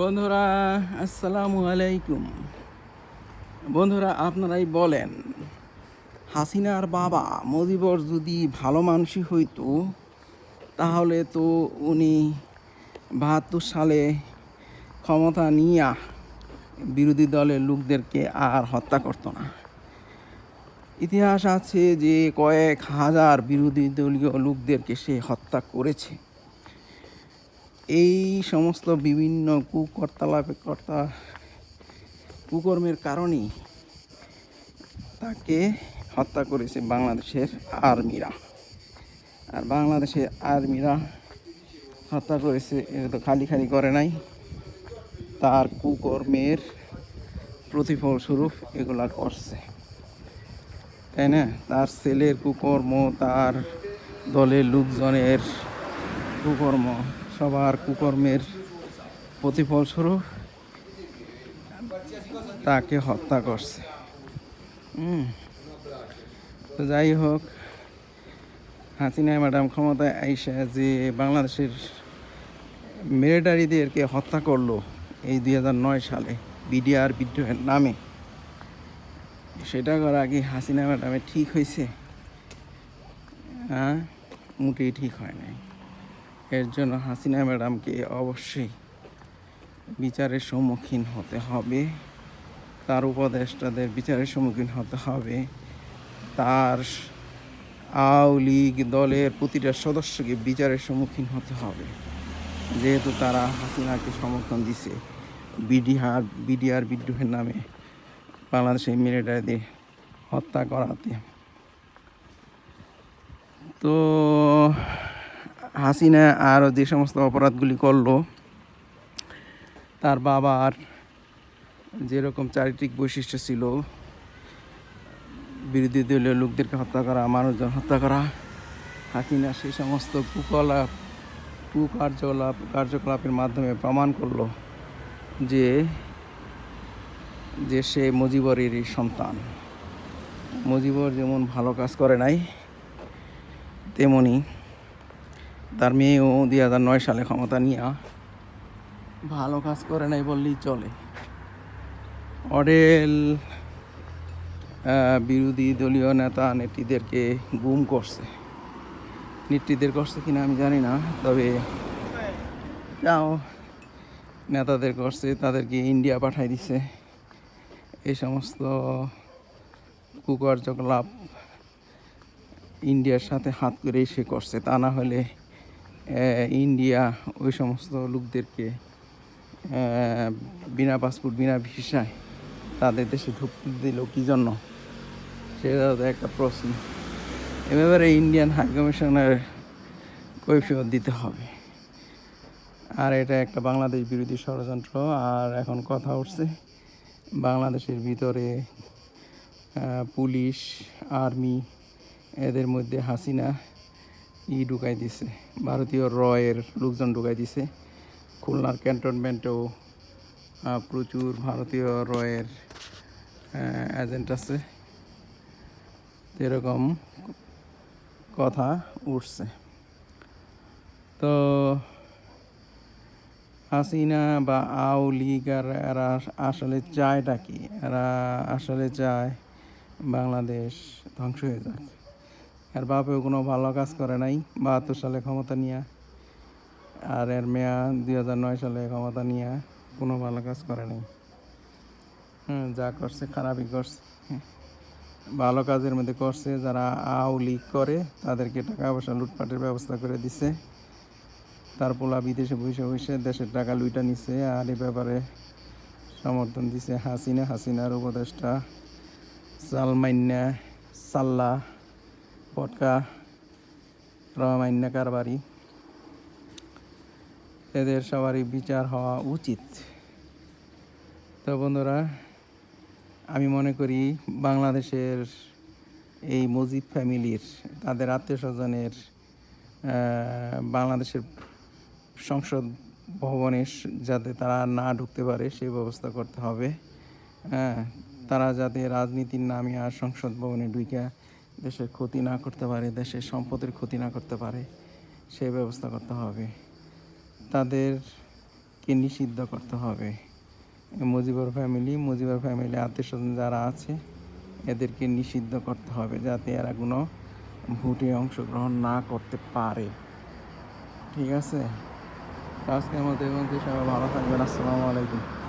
বন্ধুরা, আসসালামু আলাইকুম। বন্ধুরা, আপনারাই বলেন, হাসিনার বাবা মজিবর যদি ভালো মানুষই হইতো, তাহলে তো উনি বাহাত্তর সালে ক্ষমতা নিয়ে বিরোধী দলের লোকদেরকে আর হত্যা করতো না। ইতিহাস আছে যে কয়েক হাজার বিরোধী দলীয় লোকদেরকে সে হত্যা করেছে। এই সমস্ত বিভিন্ন কুকর্তালাপে, কর্তা, কুকর্মের কারণেই তাকে হত্যা করেছে বাংলাদেশের আর্মিরা। আর বাংলাদেশের আর্মিরা হত্যা করেছে এটা তো খালি খালি করে নাই। তার কুকর্মের প্রতিফলস্বরূপ এগুলা করছে। তাই না? তার ছেলের কুকর্ম, তার দলের লোকজনের কুকর্ম। সবার কুকর্মের প্রতিফলস্বরূপ তাকে হত্যা করছে। তো যাই হোক, হাসিনা ম্যাডাম ক্ষমতায় আইসা যে বাংলাদেশের মিলিটারিদেরকে হত্যা করল এই দু হাজার নয় সালে বিডিআর বিদ্রোহের নামে। সেটা করা কি হাসিনা ম্যাডামে ঠিক হয়েছে। হ্যাঁ মোটেই ঠিক হয় নাই। এর জন্য হাসিনা ম্যাডামকে অবশ্যই বিচারের সম্মুখীন হতে হবে। তার উপদেষ্টাদের বিচারের সম্মুখীন হতে হবে। তার আওয়ামী লীগ দলের প্রতিটা সদস্যকে বিচারের সম্মুখীন হতে হবে। যেহেতু তারা হাসিনাকে সমর্থন দিছে। বিডিআর বিডিআর বিদ্রোহের নামে বাংলাদেশের মিলিটারিদের হত্যা করাতে। তো হাসিনা আরও যে সমস্ত অপরাধগুলি করল, তার বাবার যেরকম চারিত্রিক বৈশিষ্ট্য ছিল, বিরোধী দলীয় লোকদেরকে হত্যা করা, মানুষজন হত্যা করা, হাসিনা সেই সমস্ত কুকলাপ, কুকার্যকলাপ, কার্যকলাপের মাধ্যমে প্রমাণ করল যে যে সে মুজিবরেরই সন্তান। মুজিবর যেমন ভালো কাজ করে নাই, তেমনি তার মেয়েও দুই হাজার নয় সালে ক্ষমতা নিয়ে ভালো কাজ করে নাই বললেই চলে। অডেল বিরোধী দলীয় নেতা নেত্রীদেরকে গুম করছে। নেত্রীদের করছে কিনা আমি জানি না, তবে যাও, নেতাদের করছে, তাদেরকে ইন্ডিয়া পাঠাই দিছে। এই সমস্ত কুকার্যকলাপ ইন্ডিয়ার সাথে হাত করেই সে করছে, তা না হলে ইন্ডিয়া, ওই সমস্ত লোকদেরকে বিনা পাসপোর্ট, বিনা ভিসায় তাদের দেশে ঢুকতে দিল। কী জন্য? সেটা তো একটা প্রশ্ন। এ ব্যাপারে ইন্ডিয়ান হাই কমিশনের কৈফিয়ত দিতে হবে। আর এটা একটা বাংলাদেশ বিরোধী ষড়যন্ত্র। আর এখন কথা উঠছে, বাংলাদেশের ভিতরে পুলিশ, আর্মি, এদের মধ্যে হাসিনা ই ঢুকাই দিছে। ভারতীয় রয়ের লোকজন ঢুকাই দিছে। খুলনার ক্যান্টনমেন্টেও প্রচুর ভারতীয় রয়ের এজেন্ট আছে। এরকম কথা উঠছে। তো হাসিনা বা আও লীগ আর এরা আসলে চায়টা কি? এরা আসলে চায় বাংলাদেশ ধ্বংস হয়ে যাক। এর বাপেও কোনো ভালো কাজ করে নাই, বাহাত্তর সালে ক্ষমতা নিয়ে। আর এর মেয়া দুই হাজার নয় সালে ক্ষমতা নিয়ে কোনো ভালো কাজ করে নাই। হ্যাঁ যা করছে খারাপই করছে। হ্যাঁ। ভালো কাজের মধ্যে করছে, যারা আও লীগ করে তাদেরকে টাকা পয়সা লুটপাটের ব্যবস্থা করে দিছে। তার পোলা বিদেশে বসে বসে দেশের টাকা লুইটা নিছে আর এ ব্যাপারে সমর্থন দিছে হাসিনা। হাসিনার উপদেষ্টা সালমান্না সাল্লা পটকা রমান্না কারবারি এদের সবারই বিচার হওয়া উচিত। তো বন্ধুরা, আমি মনে করি বাংলাদেশের এই মজিদ ফ্যামিলির, তাদের আত্মীয় স্বজনের বাংলাদেশের সংসদ ভবনে যাতে তারা না ঢুকতে পারে সেই ব্যবস্থা করতে হবে। হ্যাঁ তারা যাতে রাজনীতির নামে আর সংসদ ভবনে ঢুকে দেশের ক্ষতি না করতে পারে, দেশের সম্পদের ক্ষতি না করতে পারে সেই ব্যবস্থা করতে হবে। তাদের কে নিষিদ্ধ করতে হবে। মুজিবর ফ্যামিলি মুজিবর ফ্যামিলি আত্মীয় স্বজন যারা আছে, এদেরকে নিষিদ্ধ করতে হবে যাতে এরা কোনো ভোটে অংশগ্রহণ না করতে পারে। ঠিক আছে? মতো এই পর্যন্তই। সবাই ভালো থাকবেন। আসসালামু আলাইকুম।